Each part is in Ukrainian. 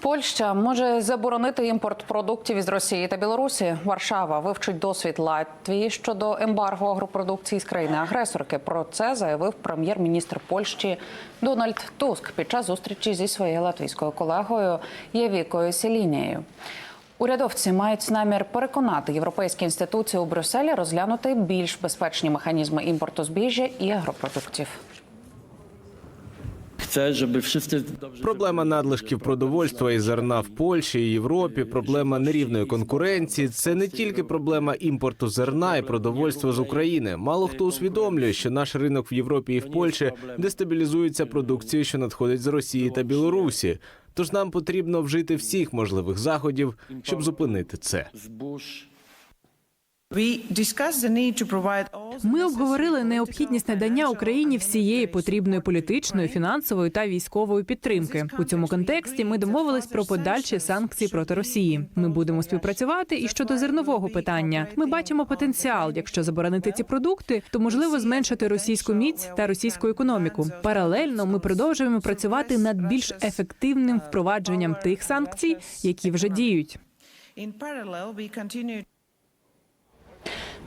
Польща може заборонити імпорт продуктів із Росії та Білорусі. Варшава вивчить досвід Латвії щодо ембарго агропродукції з країни-агресорки. Про це заявив прем'єр-міністр Польщі Дональд Туск під час зустрічі зі своєю латвійською колегою Євікою Селінією. Урядовці мають намір переконати європейські інституції у Брюсселі розглянути більш безпечні механізми імпорту збіжжя і агропродуктів. Chcę, żeby wszyscy dobrze Проблема надлишків продовольства і зерна в Польщі і Європі, проблема нерівної конкуренції. Це не тільки проблема імпорту зерна і продовольства з України. Мало хто усвідомлює, що наш ринок в Європі і в Польщі дестабілізується продукцією, що надходить з Росії та Білорусі. Тож нам потрібно вжити всіх можливих заходів, щоб зупинити це. Ми обговорили необхідність надання Україні всієї потрібної політичної, фінансової та військової підтримки. У цьому контексті ми домовились про подальші санкції проти Росії. Ми будемо співпрацювати і щодо зернового питання. Ми бачимо потенціал. Якщо заборонити ці продукти, то можливо зменшити російську міць та російську економіку. Паралельно ми продовжуємо працювати над більш ефективним впровадженням тих санкцій, які вже діють.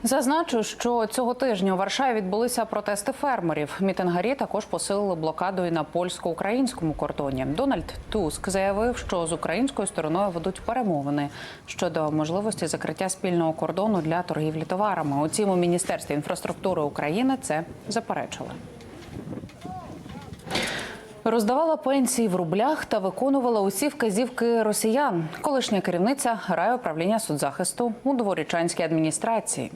Зазначу, що цього тижня у Варшаві відбулися протести фермерів. Мітингарі також посилили блокаду і на польсько-українському кордоні. Дональд Туск заявив, що з українською стороною ведуть перемовини щодо можливості закриття спільного кордону для торгівлі товарами. Утім, у міністерстві інфраструктури України це заперечили. Роздавала пенсії в рублях та виконувала усі вказівки росіян. Колишня керівниця райуправління соцзахисту у дворічанській адміністрації.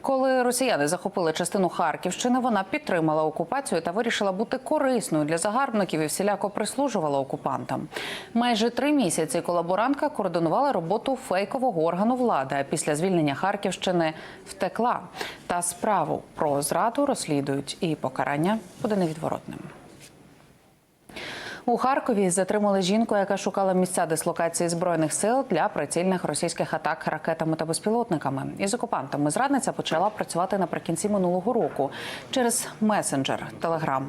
Коли росіяни захопили частину Харківщини, вона підтримала окупацію та вирішила бути корисною для загарбників і всіляко прислужувала окупантам. Майже три місяці колаборантка координувала роботу фейкового органу влади. А після звільнення Харківщини втекла. Та справу про зраду розслідують і покарання буде невідворотним. У Харкові затримали жінку, яка шукала місця дислокації збройних сил для прицільних російських атак ракетами та безпілотниками. Із окупантами зрадниця почала працювати наприкінці минулого року через месенджер Телеграм.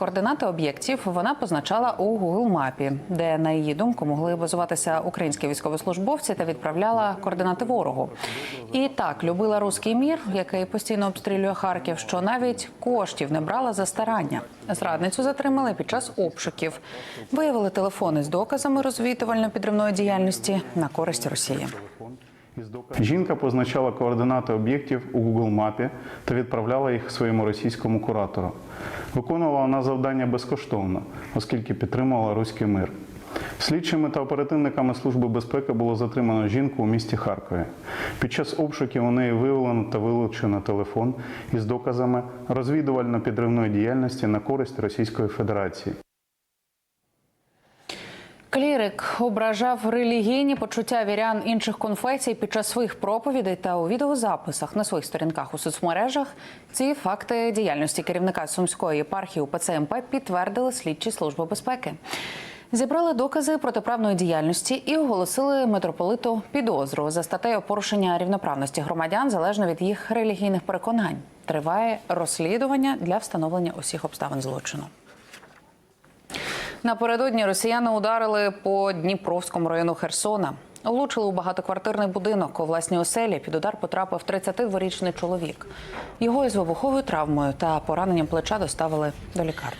Координати об'єктів вона позначала у Google мапі, де на її думку могли базуватися українські військовослужбовці та відправляла координати ворогу. І так любила руський мір, який постійно обстрілює Харків, що навіть коштів не брала за старання. Зрадницю затримали під час обшуків. Виявили телефони з доказами розвідувально-підривної діяльності на користь Росії. Жінка позначала координати об'єктів у Google мапі та відправляла їх своєму російському куратору. Виконувала вона завдання безкоштовно, оскільки підтримувала руський мир. Слідчими та оперативниками Служби безпеки було затримано жінку у місті Харкові. Під час обшуків у неї виявлено та вилучено телефон із доказами розвідувально-підривної діяльності на користь Російської Федерації. Клірик ображав релігійні почуття вірян інших конфесій під час своїх проповідей та у відеозаписах на своїх сторінках у соцмережах. Ці факти діяльності керівника сумської єпархії УПЦ МП підтвердили слідчі служби безпеки. Зібрали докази протиправної діяльності і оголосили митрополиту підозру за статтею порушення рівноправності громадян залежно від їх релігійних переконань. Триває розслідування для встановлення усіх обставин злочину. Напередодні росіяни ударили по Дніпровському району Херсона. Влучили у багатоквартирний будинок у власній оселі. Під удар потрапив 32-річний чоловік. Його із вибуховою травмою та пораненням плеча доставили до лікарні.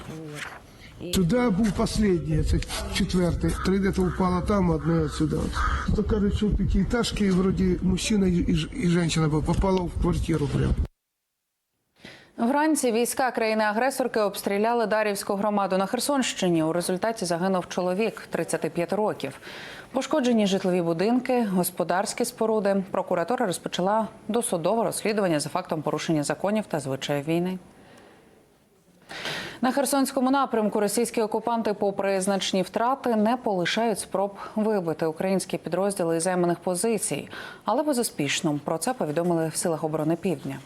Сюди був останній, це четвертий. Три десь упало там, одне отсюда. То кажуть, що п'ятиэтажки, вроді мужчина і жінка була, попала в квартиру прямо. Вранці війська країни-агресорки обстріляли Дарівську громаду на Херсонщині. У результаті загинув чоловік 35 років. Пошкоджені житлові будинки, господарські споруди. Прокуратура розпочала досудове розслідування за фактом порушення законів та звичаїв війни. На Херсонському напрямку російські окупанти, попри значні втрати, не полишають спроб вибити українські підрозділи із займаних позицій, але безуспішно. Про це повідомили в силах оборони Півдня.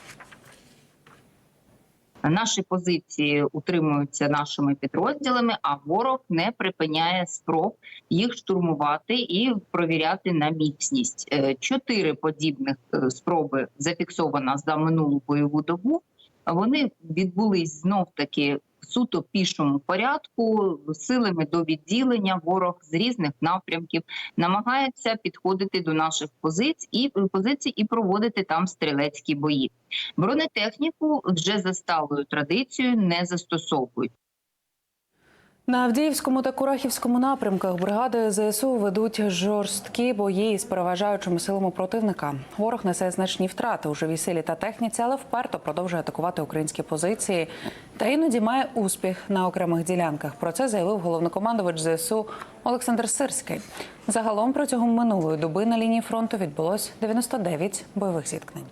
Наші позиції утримуються нашими підрозділами, а ворог не припиняє спроб їх штурмувати і провіряти на міцність. Е, Чотири подібних е, спроби зафіксовано за минулу бойову добу. Вони відбулись знов таки суто пішому порядку силами до відділення ворог з різних напрямків намагається підходити до наших позицій і позицій і проводити там стрілецькі бої. Бронетехніку вже за сталою традицією не застосовують. На Авдіївському та Курахівському напрямках бригади ЗСУ ведуть жорсткі бої з переважаючими силами противника. Ворог несе значні втрати у живій силі та техніці, але вперто продовжує атакувати українські позиції та іноді має успіх на окремих ділянках. Про це заявив головнокомандувач ЗСУ Олександр Сирський. Загалом протягом минулої доби на лінії фронту відбулось 99 бойових зіткнень.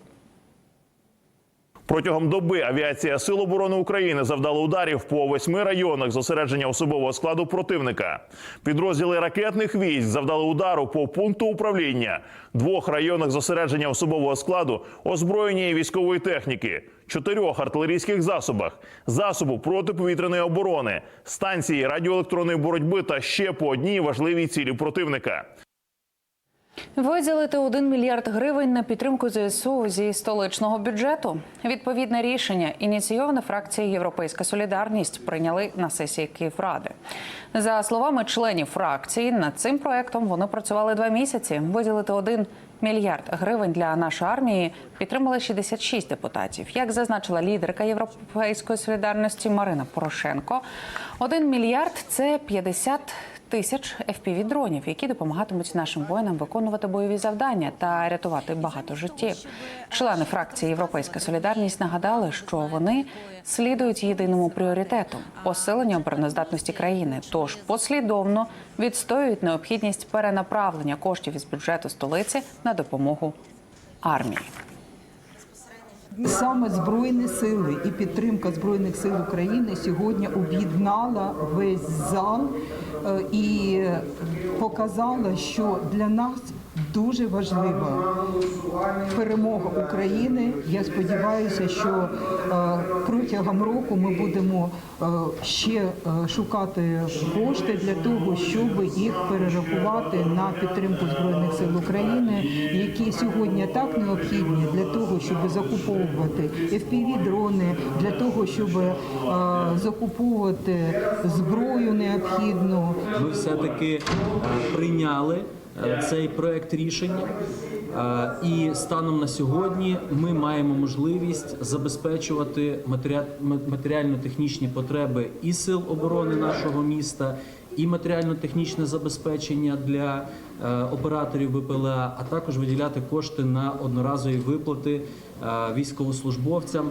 Протягом доби авіація Сил оборони України завдала ударів по восьми районах зосередження особового складу противника. Підрозділи ракетних військ завдали удару по пункту управління, двох районах зосередження особового складу, озброєння і військової техніки, чотирьох артилерійських засобах, засобу протиповітряної оборони, станції радіоелектронної боротьби та ще по одній важливій цілі противника. Виділити 1 мільярд гривень на підтримку ЗСУ зі столичного бюджету. Відповідне рішення ініційоване фракцією Європейська Солідарність прийняли на сесії Київради. За словами членів фракції, над цим проектом вони працювали два місяці. Виділити 1 мільярд гривень для нашої армії підтримали 66 депутатів. Як зазначила лідерка Європейської солідарності Марина Порошенко, 1 мільярд це 50 тисяч fpv дронів, які допомагатимуть нашим воїнам виконувати бойові завдання та рятувати багато життів. Члени фракції Європейська Солідарність нагадали, що вони слідують єдиному пріоритету посилення обороноздатності країни. Тож послідовно відстоюють необхідність перенаправлення коштів із бюджету столиці на допомогу армії. Саме збройні сили і підтримка збройних сил України сьогодні об'єднала весь зал е, і показала, що для нас дуже важлива перемога України. Я сподіваюся, що е, протягом року ми будемо е, ще е, шукати кошти для того, щоб їх перерахувати на підтримку збройних сил України, які сьогодні так необхідні для того, щоб закуповувати fpv дрони для того, щоб закуповувати зброю необхідну. Ми все-таки е, прийняли цей проект рішення. Е, І станом на сьогодні ми маємо можливість забезпечувати матеріа- матеріально-технічні потреби і сил оборони нашого міста, і матеріально-технічне забезпечення для е, операторів БПЛА, а також виділяти кошти на одноразові виплати е, військовослужбовцям.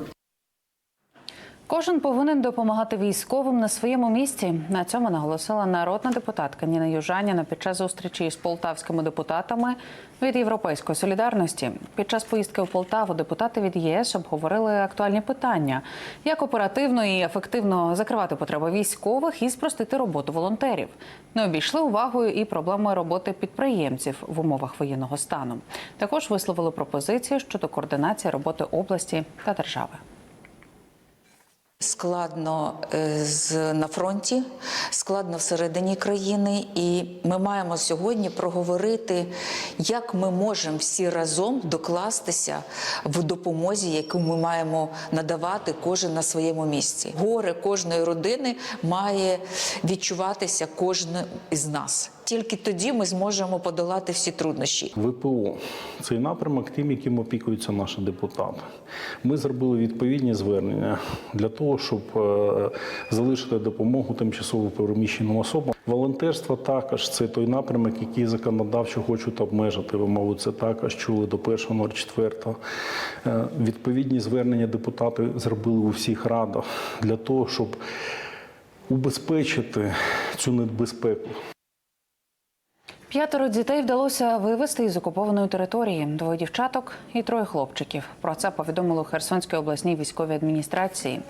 Кожен повинен допомагати військовим на своєму місці. На цьому наголосила народна депутатка Ніна Южаніна під час зустрічі із полтавськими депутатами від Європейської солідарності. Під час поїздки у Полтаву депутати від ЄС обговорили актуальні питання: як оперативно і ефективно закривати потреби військових і спростити роботу волонтерів. Не обійшли увагою і проблеми роботи підприємців в умовах воєнного стану. Також висловили пропозиції щодо координації роботи області та держави. Складно е, з на фронті, складно всередині країни, і ми маємо сьогодні проговорити, як ми можемо всі разом докластися в допомозі, яку ми маємо надавати кожен на своєму місці. Горе кожної родини має відчуватися кожен із нас. Тільки тоді ми зможемо подолати всі труднощі. ВПО цей напрямок, тим, яким опікуються наші депутати. Ми зробили відповідні звернення для того, щоб е, залишити допомогу тимчасово переміщеним особам. Волонтерство також це той напрямок, який законодавчо хочуть обмежити. Ви, мабуть, це також чули до 1.04. Е, Відповідні звернення депутати зробили у всіх радах для того, щоб убезпечити цю небезпеку. П'ятеро дітей вдалося вивезти із окупованої території. Двоє дівчаток і троє хлопчиків. Про це повідомили Херсонській обласній військовій адміністрації.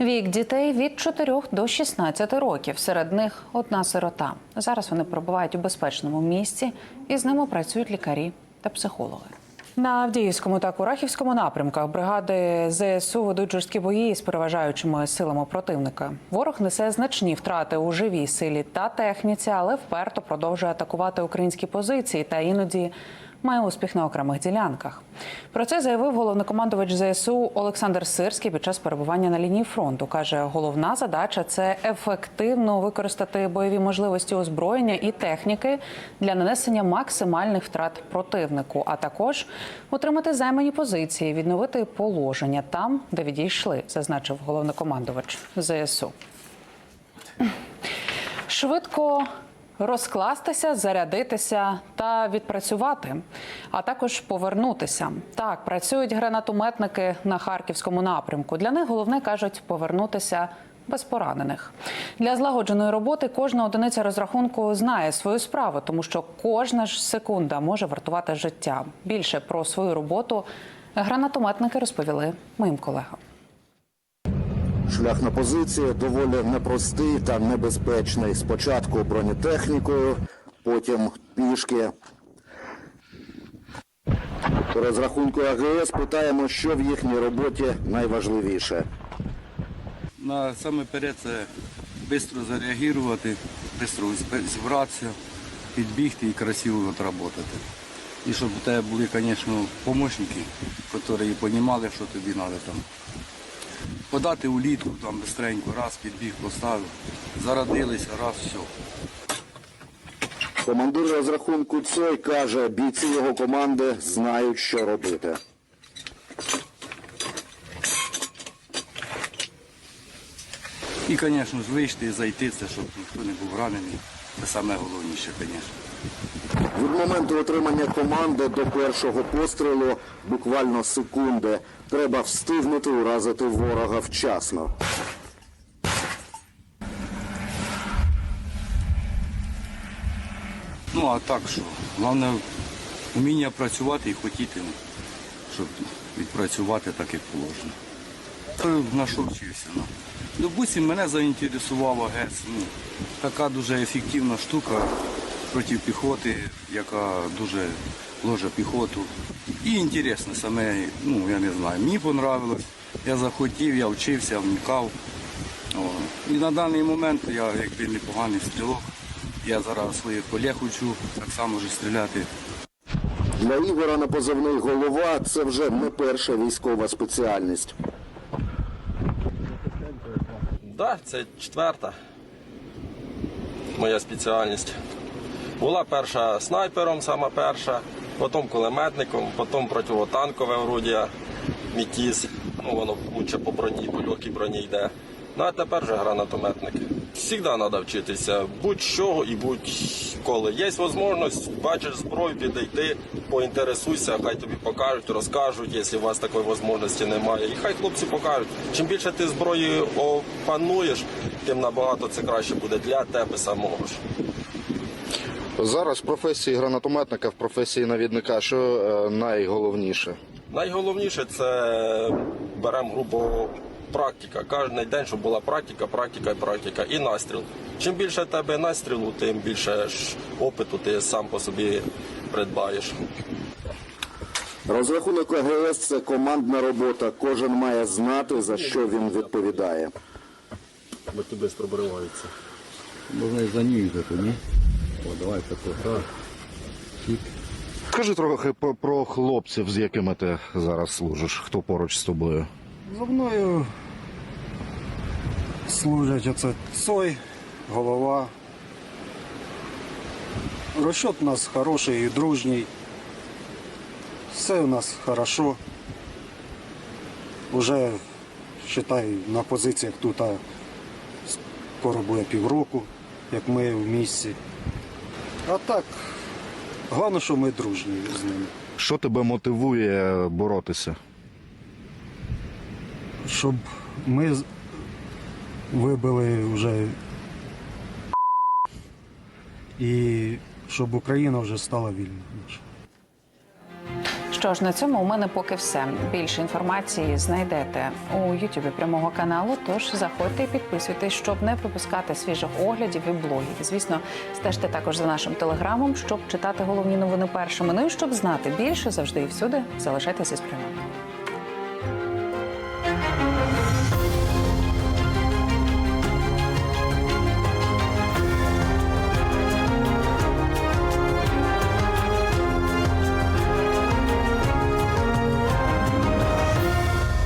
Вік дітей від 4 до 16 років. Серед них одна сирота. Зараз вони перебувають у безпечному місці, і з ними працюють лікарі та психологи. На Авдіївському та Курахівському напрямках бригади ЗСУ ведуть жорсткі бої з переважаючими силами противника. Ворог несе значні втрати у живій силі та техніці, але вперто продовжує атакувати українські позиції та іноді має успіх на окремих ділянках. Про це заявив головнокомандувач ЗСУ Олександр Сирський під час перебування на лінії фронту. каже, головна задача це ефективно використати бойові можливості озброєння і техніки для нанесення максимальних втрат противнику, а також утримати займані позиції, відновити положення там, де відійшли, зазначив головнокомандувач ЗСУ. Швидко розкластися, зарядитися та відпрацювати, а також повернутися. Так працюють гранатометники на харківському напрямку. Для них головне кажуть повернутися. Без поранених для злагодженої роботи кожна одиниця розрахунку знає свою справу, тому що кожна ж секунда може вартувати життя. Більше про свою роботу гранатометники розповіли моїм колегам. Шлях на позиції доволі непростий та небезпечний. Спочатку бронетехнікою, потім пішки. По розрахунку АГС питаємо, що в їхній роботі найважливіше. На саме перед це швидко зареагувати, швидко зібратися, підбігти і красиво відпрацювати. І щоб у тебе були, звісно, помічники, які розуміли, що тобі треба там. Подати улітку, там бистренько, раз, підбіг, поставив, зарадилися, раз, все. Командир розрахунку Цой каже, бійці його команди знають, що робити. І, звісно ж, вийти і зайти, це щоб ніхто не був ранений. Це найголовніше, звісно. Від моменту отримання команди до першого пострілу буквально секунди. Треба встигнути уразити ворога вчасно. Ну а так що? Головне вміння працювати і хотіти, щоб відпрацювати так, як положено. Та на що вчився? Ну. Допустим, мене заінтересувала ГЕС. Ну, така дуже ефективна штука проти піхоти, яка дуже ложа піхоту. І інтересно саме, ну я не знаю, мені понравилось. Я захотів, я вчився, вникав. О. І на даний момент я якби непоганий стрілок. Я зараз своїх колег учу так само вже стріляти. Для Ігора на позивний голова це вже не перша військова спеціальність. Так, це четверта моя спеціальність. Була перша снайпером, сама перша, потім кулеметником, потім противотанкове орудія, мітіс. Ну, воно лучше по броні, по легкій броні йде. Ну а тепер вже гранатометники. Завжди треба вчитися будь-чого і будь-коли. Є можливість, бачиш зброю, підійти, поінтересуйся, хай тобі покажуть, розкажуть, якщо у вас такої можливості немає. І хай хлопці покажуть. Чим більше ти зброї опануєш, тим набагато це краще буде для тебе самого ж. Зараз в професії гранатометника, в професії навідника, що е, найголовніше? Найголовніше це беремо грубо практика. Кожен день, щоб була практика, практика і практика. І настріл. Чим більше в тебе настрілу, тим більше ж опиту ти сам по собі придбаєш. Розрахунок АГС це командна робота. Кожен має знати, за що він відповідає. Бо туди пробриваються. Можна і за ній їхати, ні? О, давайте так. Скажи трохи про, про хлопців, з якими ти зараз служиш, хто поруч з тобою. За мною служать оце Цой, голова. Розчет у нас хороший і дружній. Все у нас хорошо. Уже, вважай, на позиціях тут скоро буде півроку, як ми в місці. А так, головне, що ми дружні з ними. Що тебе мотивує боротися? щоб ми вибили вже і щоб Україна вже стала вільною. Що ж на цьому у мене поки все. Більше інформації знайдете у Ютубі прямого каналу. Тож заходьте і підписуйтесь, щоб не пропускати свіжих оглядів і блогів. Звісно, стежте також за нашим телеграмом, щоб читати головні новини першими. Ну і щоб знати більше завжди і всюди залишайтеся з.